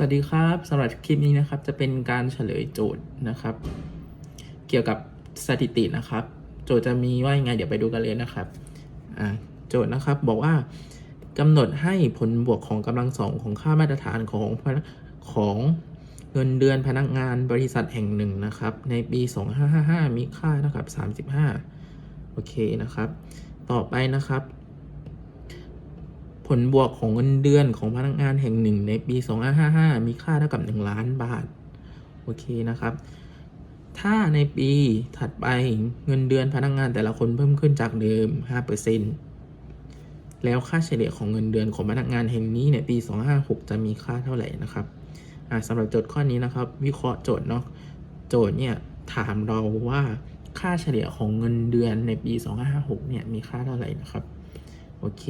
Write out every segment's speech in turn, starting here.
สวัสดีครับสำหรับคลิปนี้นะครับจะเป็นการเฉลยโจทย์นะครับ เกี่ยวกับสถิตินะครับ โจทย์จะมีว่ายังไงเดี๋ยวไปดูกันเลยนะครับโจทย์นะครับบอกว่ากำหนดให้ผลบวกของกำลังสองของค่ามาตรฐานของของเงินเดือนพนักงานบริษัทแห่งหนึ่งนะครับ ในปี 2555 มีค่าเท่ากับ 35 โอเคนะครับ ต่อไปนะครับ ผลบวกของเงินเดือนของพนักงานแห่งหนึ่งในปี 2555 มีค่าเท่ากับ 1 ล้านบาท โอเคนะครับ ถ้าในปีถัดไปเงินเดือนพนักงานแต่ละคนเพิ่มขึ้นจากเดิม 5%แล้วค่าเฉลี่ยของเงินเดือนของพนักงานแห่งนี้ในปี 256 จะมีค่าเท่าไหร่นะครับสำหรับโจทย์ข้อนี้นะครับ วิเคราะห์โจทย์เนาะโจทย์เนี่ยถามเราว่าค่าเฉลี่ยของเงินเดือนในปี 2556 เนี่ยมีค่าเท่าไหร่นะครับ โอเค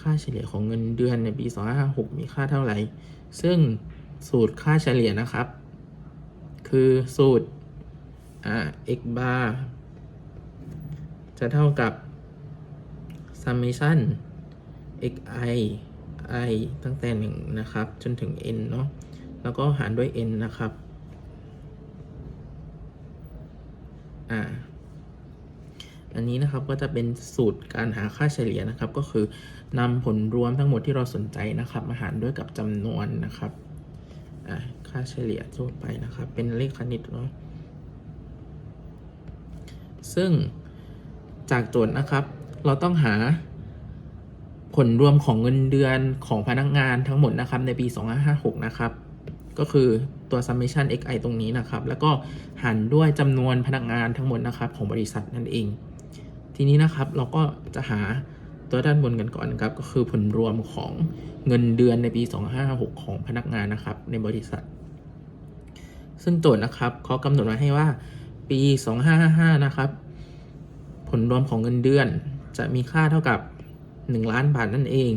ค่าเฉลี่ยของเงินเดือนในปี 2556 มีค่าเท่าไหร่ ซึ่งสูตรค่าเฉลี่ยนะครับ คือสูตรอ่า x bar จะเท่ากับ summation xi i ตั้งแต่ 1 นะครับ จนถึง n เนาะแล้วก็หารด้วย n นะครับอ่าอันนี้นะครับก็จะเป็นสูตรการหาค่าเฉลี่ยนะครับก็คือ นำผลรวมทั้งหมดที่เราสนใจนะครับ มาหารด้วยกับจำนวนนะครับค่าเฉลี่ยทั่วไปนะครับ เป็นเลขคณิตเนาะซึ่งจากโจทย์นะครับ เราต้องหาผลรวมของเงินเดือนของพนักงานทั้งหมดนะครับ ในปี 2556 นะครับ ก็คือตัว summation xi ตรงนี้นะครับ แล้วก็หารด้วยจำนวนพนักงานทั้งหมดนะครับ ของบริษัทนั่นเอง ทีนี้นะครับเราก็จะหา ตัวด้านบนกันก่อนนะครับก็คือผลรวมของเงินเดือนในปี 2556 ของพนักงานนะครับในบริษัท ซึ่งโจทย์นะครับเขากำหนดมาให้ว่าปี 2555 นะครับ ผลรวมของเงินเดือนจะมีค่าเท่ากับ 1 ล้านบาทนั่นเอง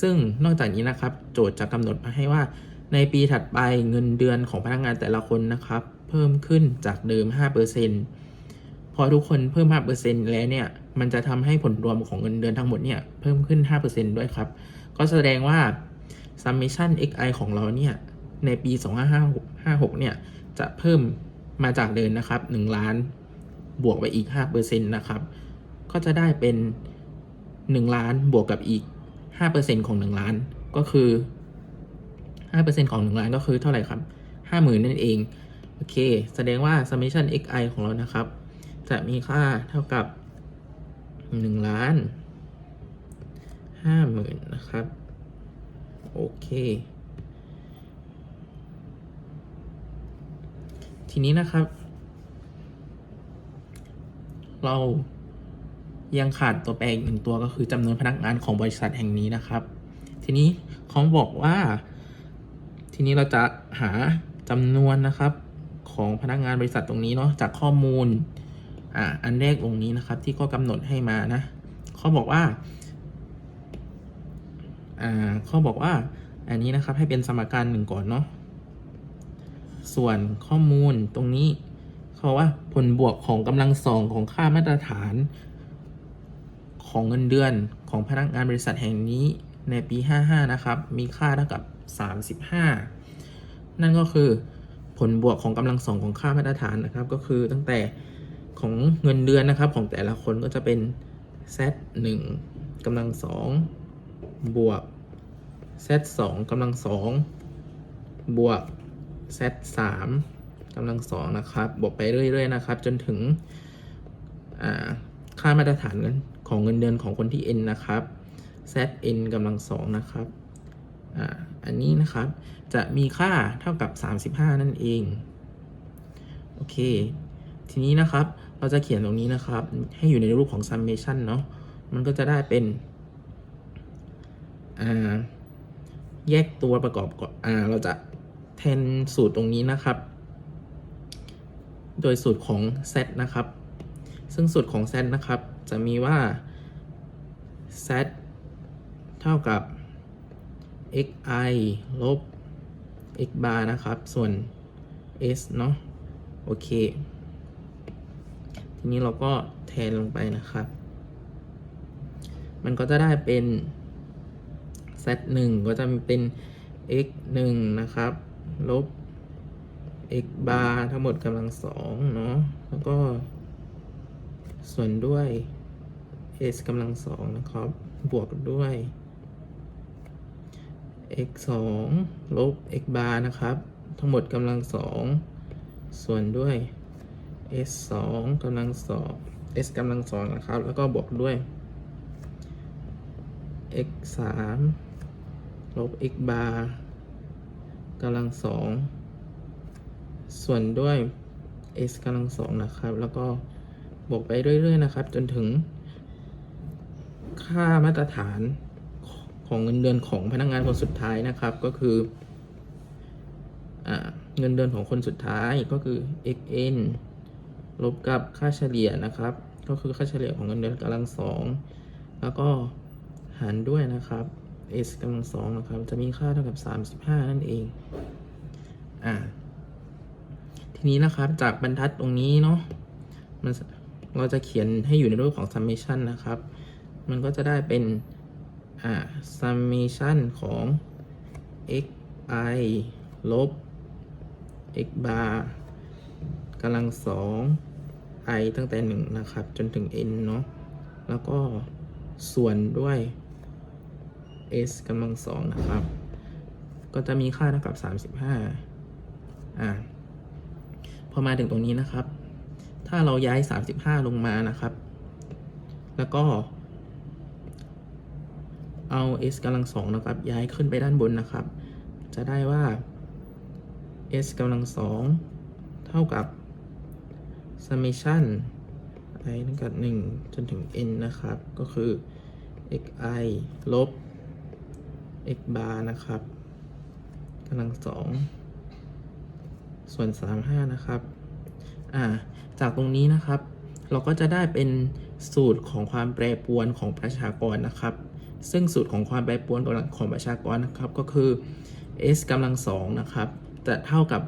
ซึ่งนอกจากนี้นะครับ โจทย์จะกำหนดมาให้ว่าในปีถัดไปเงินเดือนของพนักงานแต่ละคนนะครับ เพิ่มขึ้นจากเดิม 5%พอทุกคนเพิ่ม 5%แล้วเนี่ย มันจะทำให้ผลรวมของเงินเดือนทั้งหมดเนี่ยเพิ่มขึ้น 5%ด้วยครับ ก็แสดงว่า summation xi ของเราเนี่ยในปี 2556 เนี่ยจะเพิ่มมาจากเดิมนะครับ 1 ล้านบวกไปอีก 5%นะครับ ก็จะได้เป็น 1 ล้านบวกกับอีก 5%ของ 1 ล้าน ก็คือ 5%ของ 1 ล้านก็คือเท่าไหร่ครับ 50,000 นั่นเอง โอเค แสดงว่า summation xi ของเรานะครับ จะมีค่าเท่ากับ 1ล้าน50,000นะครับ โอเค ทีนี้นะครับ เรายังขาดตัวแปรอีกหนึ่งตัวก็คือจำนวนพนักงานของบริษัทแห่งนี้นะครับ ทีนี้เขาบอกว่า ทีนี้เราจะหาจำนวนนะครับของพนักงานบริษัทตรงนี้เนาะจากข้อมูล อ่าอันแรกตรงนี้นะครับ ที่ก็กำหนดให้มานะเขาบอกว่าอ่าเขาบอกว่า อันนี้นะครับให้เป็นสมการหนึ่งก่อนเนาะส่วนข้อมูลตรงนี้เขาว่าผลบวกของกำลังสองของค่ามาตรฐาน ของเงินเดือนของพนักงานบริษัทแห่งนี้ในปี 55 นะครับ มีค่าเท่ากับ 35 นั่นก็คือผลบวกของกำลังสองของค่ามาตรฐานนะครับ ก็คือตั้งแต่ ของเงินเดือนนะครับของแต่ละคนก็จะเป็น z 1กำลังสองบวก z 2กำลังสองบวก z 3กำลังสองนะครับ บวกไปเรื่อยๆนะครับ จนถึงค่ามาตรฐานของเงินเดือนของคนที่ n นะครับ z n กำลังสองนะครับอันนี้นะครับจะมีค่าเท่ากับ 35 นั่นเอง โอเค ทีนี้นะครับเราจะเขียนตรงนี้นะครับ ให้อยู่ในรูปของ summation เนาะมันก็จะได้เป็นอ่าแยกตัวประกอบก่อนอ่าเราจะแทนสูตรตรงนี้นะครับ โดยสูตรของ z นะครับ ซึ่งสูตรของ z นะครับ จะมีว่า z เท่ากับ xi ลบ x bar นะครับ ส่วน s เนาะ โอเค ทีนี้เราก็แทนลงไปนะครับ มันก็จะได้เป็น z 1ก็จะเป็น x หนึ่งนะครับ ลบ x bar ทั้งหมดกำลังสองเนาะ แล้วก็ ส่วนด้วย s กำลังสองนะครับ บวกด้วย x สองลบ x bar นะครับ ทั้งหมดกำลังสองส่วนด้วย s สองกำลังสอง s กำลังสองนะครับ แล้วก็บวกด้วย x สามลบ x bar กำลังสอง ส่วนด้วย s กำลังสองนะครับ แล้วก็บวกไปเรื่อย ๆ นะครับ จนถึง ค่ามาตรฐานของเงินเดือนของพนักงานคนสุดท้ายนะครับ ก็คืออเงินเดือนของคนสุดท้ายก็คือ xn ลบกับค่าเฉลี่ยนะครับ ก็คือค่าเฉลี่ยของเงินเดือนกำลังสองแล้วก็หารด้วยนะครับ s กำลังสองนะครับ จะมีค่าเท่ากับ 35 นั่นเอง อ่า ทีนี้นะครับจากบรรทัดตรงนี้เนาะมันเราจะเขียนให้อยู่ในรูปของ summation นะครับ มันก็จะได้เป็น อ่า summation ของ x i ลบ x bar กำลังสอง i ตั้งแต่หนึ่งนะครับ จนถึง n เนาะแล้วก็ส่วนด้วย s กำลังสองนะครับ ก็จะมีค่าเท่ากับ 35 อ่าพอมาถึงตรงนี้นะครับ ถ้าเราย้าย 35 ลงมานะครับ แล้วก็ เอา s กำลังสองนะครับ ย้ายขึ้นไปด้านบนนะครับ จะได้ว่า s กำลังสองเท่ากับ summation i เท่ากับ1จนถึง n นะครับ ก็คือ xi ลบ x bar นะครับกำลังสองส่วน 35 นะครับ อ่า จากตรงนี้นะครับ เราก็จะได้เป็นสูตรของความแปรปรวนของประชากรนะครับ ซึ่งสูตรของความแปรปรวนของประชากรนะครับ ก็คือ s กำลังสองนะครับ จะเท่ากับ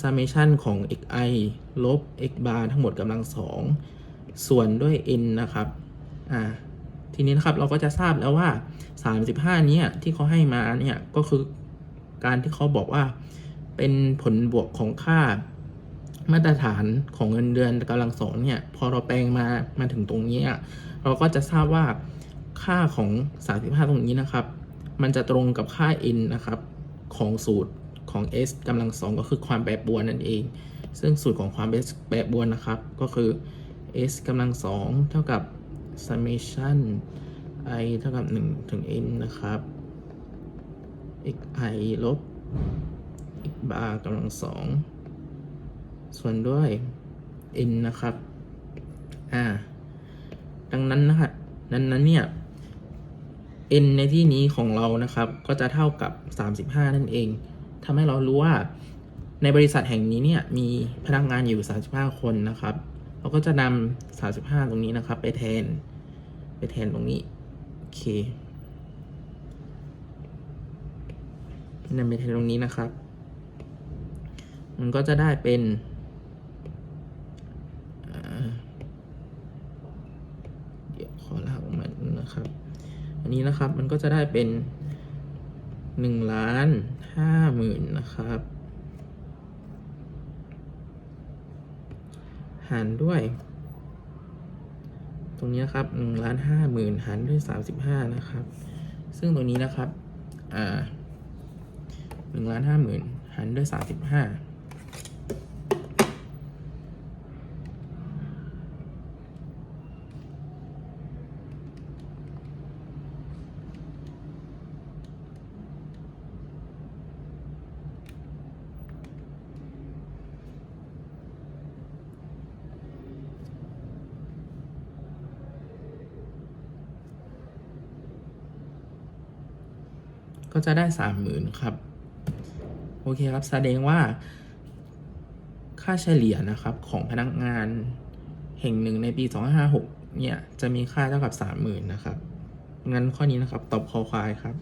summation ของ xi ลบ x bar ทั้งหมดกำลังสองส่วนด้วย n นะครับ อ่า ทีนี้นะครับเราก็จะทราบแล้วว่า 35 เนี่ยที่เขาให้มาเนี่ยก็คือการที่เขาบอกว่าเป็นผลบวกของค่ามาตรฐานของเงินเดือนกำลังสองเนี่ยพอเราแปลงมามาถึงตรงนี้ เราก็จะทราบว่าค่าของ 35 ตรงนี้นะครับ มันจะตรงกับค่า n นะครับของสูตร ของ s กำลังสองก็คือความแปรปรวนนั่นเอง ซึ่งสูตรของความแปรปรวนนะครับ ก็คือ s กำลังสองเท่ากับ summation i เท่ากับ 1 ถึง n นะครับ x i ลบ x bar กำลังสองส่วนด้วย n นะครับ อ่า ดังนั้นนะครับนั้นนั้นเนี่ย n ในที่นี้ของเรานะครับ ก็จะเท่ากับ 35 นั่นเอง ทำให้เรารู้ว่าในบริษัทแห่งนี้เนี่ยมีพนักงานอยู่ 35 คนนะครับ เราก็จะนำ35 ตรงนี้นะครับ ไปแทน ไปแทนตรงนี้ โอเคนำไปแทนตรงนี้นะครับ มันก็จะได้เป็นเดี๋ยวขอลากออกมาดูนะครับ อันนี้นะครับมันก็จะได้เป็นหนึ่งล้าน ห้าหมื่นนะครับ หารด้วย ตรงนี้นะครับหนึ่งล้านห้าหมื่นหารด้วยสามสิบห้านะครับ ซึ่งตรงนี้นะครับ อ่าหนึ่งล้านห้าหมื่นหารด้วยสามสิบห้า ก็จะได้สามหมื่นครับ โอเคครับ แสดงว่า ค่าเฉลี่ยนะครับของพนักงานแห่งหนึ่งในปี 2556 เนี่ย จะมีค่าเท่ากับ 30,000 นะครับ งั้นข้อนี้นะครับ ตอบคอควายครับ